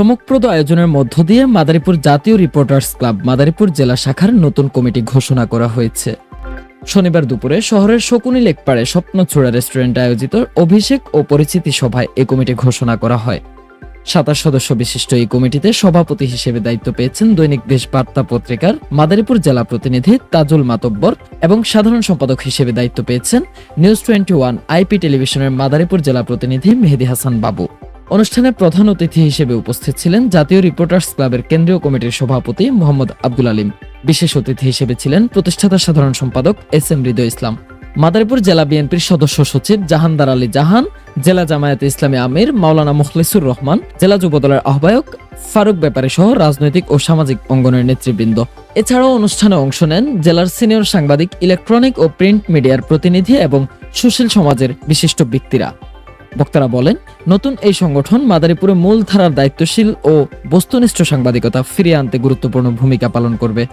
চমকপ্রদ আয়োজনের মধ্য দিয়ে মাদারীপুর জাতীয় রিপোর্টার্স ক্লাব মাদারীপুর জেলা শাখার নতুন কমিটি ঘোষণা করা হয়েছে। শনিবার দুপুরে শহরের শকুনি লেকপাড়ে স্বপ্নচূড়া রেস্টুরেন্টে আয়োজিত অভিষেক ও পরিচিতি সভায় এই কমিটি ঘোষণা করা হয়। সাতাশ সদস্য বিশিষ্ট এই কমিটিতে সভাপতি হিসেবে দায়িত্ব পেয়েছেন দৈনিক দেশ বার্তা পত্রিকার মাদারীপুর জেলা প্রতিনিধি তাজুল মাতব্বর এবং সাধারণ সম্পাদক হিসেবে দায়িত্ব পেয়েছেন নিউজ টোয়েন্টি ওয়ান আইপি টেলিভিশনের মাদারীপুর জেলা প্রতিনিধি মেহেদি হাসান বাবু। অনুষ্ঠানে প্রধান অতিথি হিসেবে উপস্থিত ছিলেন জাতীয় রিপোর্টার্স ক্লাবের কেন্দ্রীয় কমিটির সভাপতি মোহাম্মদ আব্দুল আলিম। বিশেষ অতিথি হিসেবে ছিলেন প্রতিষ্ঠাতা সাধারণ সম্পাদক এস এম হৃদয় ইসলাম। মাদারীপুর জেলা বিএনপির সদস্য সচিব জাহানদার আলী জাহান, জেলা জামায়াতে ইসলামী আমির মাওলানা মুখলিসুর রহমান, জেলা যুবদলের আহ্বায়ক ফারুক ব্যাপারী সহ রাজনৈতিক ও সামাজিক অঙ্গনের নেতৃবৃন্দ। এছাড়াও অনুষ্ঠানে অংশ নেন জেলার সিনিয়র সাংবাদিক, ইলেকট্রনিক ও প্রিন্ট মিডিয়ার প্রতিনিধি এবং সুশীল সমাজের বিশিষ্ট ব্যক্তিরা। বক্তারা বলেন, নতুন এই সংগঠন মাদারীপুরে মূলধারার দায়িত্বশীল ও বস্তুনিষ্ঠ সাংবাদিকতা ফিরিয়ে আনতে গুরুত্বপূর্ণ ভূমিকা পালন করবে।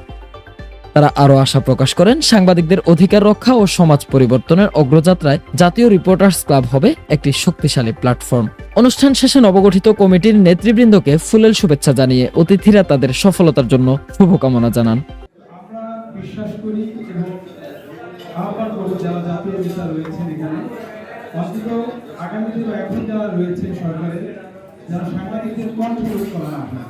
তারা আরও আশা প্রকাশ করেন, সাংবাদিকদের অধিকার রক্ষা ও সমাজ পরিবর্তনের অগ্রযাত্রায় জাতীয় রিপোর্টার্স ক্লাব হবে একটি শক্তিশালী প্ল্যাটফর্ম। অনুষ্ঠান শেষে নবগঠিত কমিটির নেতৃবৃন্দকে ফুলেল শুভেচ্ছা জানিয়ে অতিথিরা তাদের সফলতার জন্য শুভকামনা জানান। বিশ্বাস করি এবং আহ্বান করব যারা জাতীয় নেতা রয়েছেন এখানে। অন্তত আগামী দিনে এখন যারা রয়েছে সরকারের যারা সাংবাদিকদের কন্ট্রোল করা না